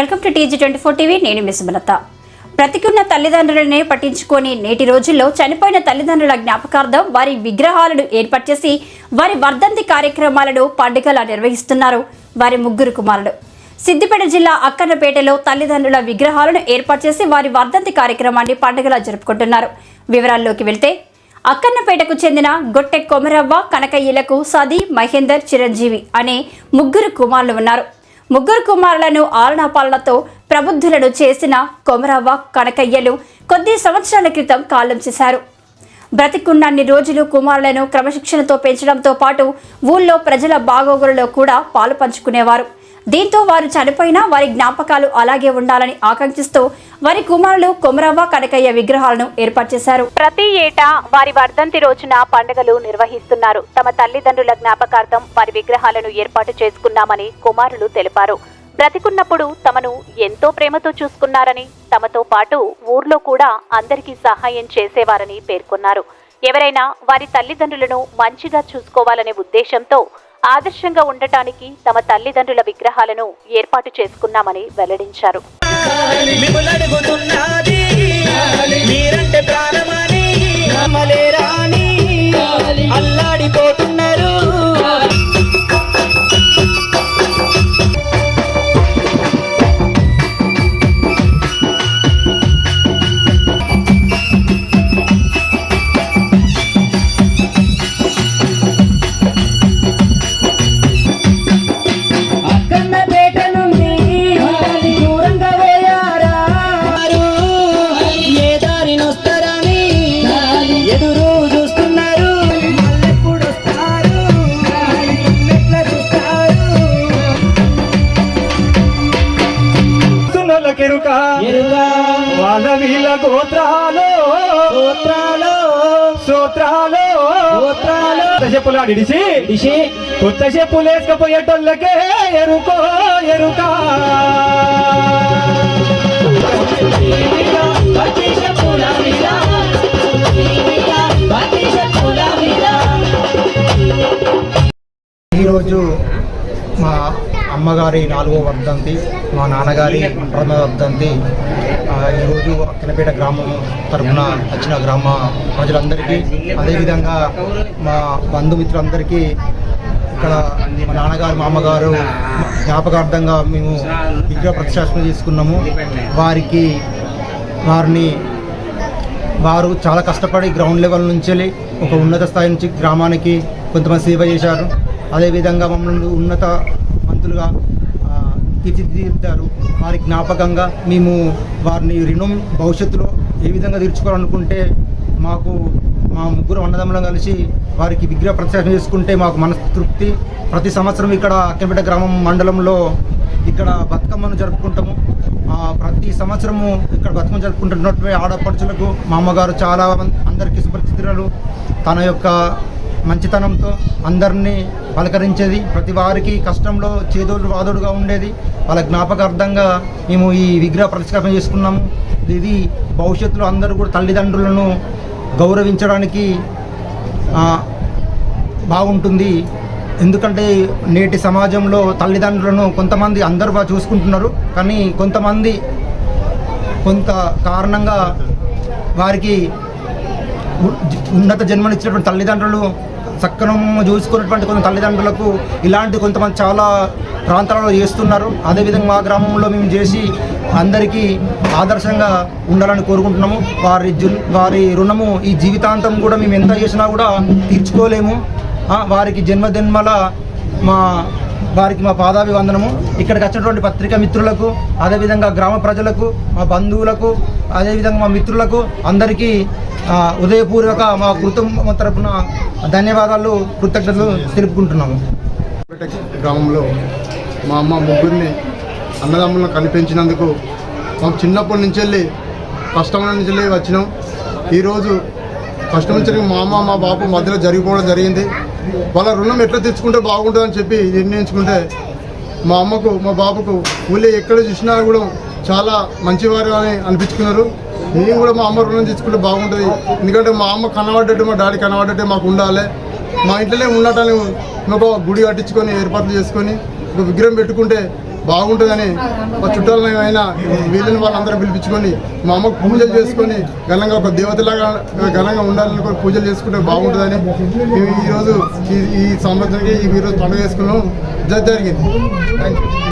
Welcome to TG twenty four TV. నేను మిస్ ప్రతికున్న బ్రతికున్న తల్లిదండ్రులనే పట్టించుకొని నేటి రోజుల్లో చనిపోయిన తల్లిదండ్రుల జ్ఞాపకార్థం వారి విగ్రహాలను ఏర్పాటు చేసి వారి వర్ధంతి కార్యక్రమాలను పండుగలా నిర్వహిస్తున్నారు వారి ముగ్గురు కుమారులు. సిద్దిపేట జిల్లా అక్కన్నపేటలో తల్లిదండ్రుల విగ్రహాలను ఏర్పాటు చేసి వారి వర్ధంతి కార్యక్రమాన్ని పండుగలా జరుపుకుంటున్నారు. వివరాల్లోకి వెళ్తే అక్కన్నపేటకు చెందిన గొట్టె కొమరవ్వ కనకయ్యలకు సది మహేందర్ చిరంజీవి అనే ముగ్గురు కుమారులు ఉన్నారు. ముగ్గురు కుమారులను ఆలనాపాలనతో ప్రబుద్ధులను చేసిన కొమరవ్వ కనకయ్యలు కొద్ది సంవత్సరాల క్రితం కాలం చేశారు. బ్రతికున్నన్ని రోజులు కుమారులను క్రమశిక్షణతో పెంచడంతో పాటు ఊళ్ళో ప్రజల బాగోగులలో కూడా పాలు పంచుకునేవారు. దీంతో వారు చనిపోయినా వారి జ్ఞాపకాలు అలాగే ఉండాలని ఆకాంక్షిస్తూ వారి కుమారులు కొమరవ్వ కనకయ్య విగ్రహాలను ఏర్పాటు చేశారు. ప్రతి ఏటా వారి వర్ధంతి రోజున పండుగలు నిర్వహిస్తున్నారు. తమ తల్లిదండ్రుల జ్ఞాపకార్థం వారి విగ్రహాలను ఏర్పాటు చేసుకున్నామని కుమారులు తెలిపారు. బ్రతికున్నప్పుడు తమను ఎంతో ప్రేమతో చూసుకున్నారని తమతో పాటు ఊర్లో కూడా అందరికీ సహాయం చేసేవారని పేర్కొన్నారు. ఎవరైనా వారి తల్లిదండ్రులను మంచిగా చూసుకోవాలనే ఉద్దేశంతో ఆదర్శంగా ఉండటానికి తమ తల్లిదండ్రుల విగ్రహాలను ఏర్పాటు చేసుకున్నామని వెల్లడించారు. వీళ్ళ గోత్రాలు. గోత్రాలు. సూత్రాలు. గోత్రాలు కొత్త చెప్పులు అడిసి కొత్త చెప్పులు వేసుకపోయేటోళ్ళకే ఎరుకో ఎరుక. ఈరోజు మా అమ్మగారి నాలుగో వర్ధంతి మా నాన్నగారి ప్రథమ వర్ధంతి. ఈరోజు అక్కనపేట గ్రామం తరఫున వచ్చిన గ్రామ ప్రజలందరికీ అదేవిధంగా మా బంధుమిత్రులందరికీ ఇక్కడ మా నాన్నగారు మా అమ్మగారు జ్ఞాపకార్థంగా మేము విగ్రహ ప్రతిష్టాపన తీసుకున్నాము వారికి వారిని వారు చాలా కష్టపడి గ్రౌండ్ లెవెల్ నుంచి వెళ్ళి ఒక ఉన్నత స్థాయి నుంచి గ్రామానికి కొంతమంది సేవ చేశారు. అదేవిధంగా మమ్మల్ని ఉన్నత భగవంతులుగా తీర్చిదిద్దారు. వారి జ్ఞాపకంగా మేము వారిని రుణం భవిష్యత్తులో ఏ విధంగా తీర్చుకోవాలనుకుంటే మాకు మా ముగ్గురు అన్నదమ్ములం కలిసి వారికి విగ్రహ ప్రత్యక్షం చేసుకుంటే మాకు మనస్తృప్తి. ప్రతి సంవత్సరం ఇక్కడ అక్కంపేట గ్రామం మండలంలో ఇక్కడ బతుకమ్మను జరుపుకుంటాము. ప్రతి సంవత్సరము ఇక్కడ బతుకమ్మ జరుపుకుంటున్నటువంటి ఆడపడుచులకు మా అమ్మగారు చాలా మంది అందరికీ సుపరిచితురాలు తన యొక్క మంచితనంతో అందరినీ పలకరించేది ప్రతి వారికి కష్టంలో చేదోడు వాదోడుగా ఉండేది. వాళ్ళ జ్ఞాపకార్థంగా మేము ఈ విగ్రహ ప్రతిష్టాపన చేసుకున్నాము. ఇది భవిష్యత్తులో అందరూ కూడా తల్లిదండ్రులను గౌరవించడానికి బాగుంటుంది. ఎందుకంటే నేటి సమాజంలో తల్లిదండ్రులను కొంతమంది అందరూ బాగా చూసుకుంటున్నారు. కానీ కొంతమంది కొంత కారణంగా వారికి ఉన్నత జన్మనిచ్చినటువంటి తల్లిదండ్రులు సక్రమం చూసుకున్నటువంటి కొన్ని తల్లిదండ్రులకు ఇలాంటి కొంతమంది చాలా ప్రాంతాలలో చేస్తున్నారు. అదేవిధంగా మా గ్రామంలో మేము చేసి అందరికీ ఆదర్శంగా ఉండాలని కోరుకుంటున్నాము. వారి జు వారి రుణము ఈ జీవితాంతం కూడా మేము ఎంత చేసినా కూడా తీర్చుకోలేము. వారికి జన్మజన్మల మా వారికి మా పాదాభివందనము. ఇక్కడికి వచ్చినటువంటి పత్రికా మిత్రులకు అదేవిధంగా గ్రామ ప్రజలకు మా బంధువులకు అదేవిధంగా మా మిత్రులకు అందరికీ ఉదయపూర్వక మా కుటుంబం తరపున ధన్యవాదాలు కృతజ్ఞతలు తెలుపుకుంటున్నాము. గ్రామంలో మా అమ్మ ముగ్గురిని అన్నదమ్ములను కనిపించినందుకు మాకు చిన్నప్పటి నుంచి వెళ్ళి కష్టం నుంచి వెళ్ళి వచ్చినాం. ఈరోజు కష్టం నుంచి మా అమ్మ మా బాబు మధ్యలో జరిగిపోవడం జరిగింది. వాళ్ళ రుణం ఎట్లా తెచ్చుకుంటే బాగుంటుందని చెప్పి నిర్ణయించుకుంటే మా అమ్మకు మా బాబుకు ఊళ్ళో ఎక్కడ చూసినా కూడా చాలా మంచివారు అని అనిపించుకున్నారు. నేను కూడా మా అమ్మ రుణం తెచ్చుకుంటే బాగుంటుంది. ఎందుకంటే మా అమ్మ కనబడ్డట్టు మా డాడీ కనబడ్డట్టే మాకు ఉండాలి. మా ఇంట్లోనే ఉండటాన్ని ఒక గుడి కట్టించుకొని ఏర్పాట్లు చేసుకొని ఒక విగ్రహం పెట్టుకుంటే బాగుంటుందని మా చుట్టాలని అయినా వీళ్ళని వాళ్ళందరూ పిలిపించుకొని మా అమ్మకు పూజలు చేసుకొని ఘనంగా ఒక దేవతలాగా ఘనంగా ఉండాలని కూడా పూజలు చేసుకుంటే బాగుంటుందని మేము ఈరోజు ఈ సంవత్సరానికి ఈరోజు పండుగ చేసుకున్నాం. జరిగింది. Thank you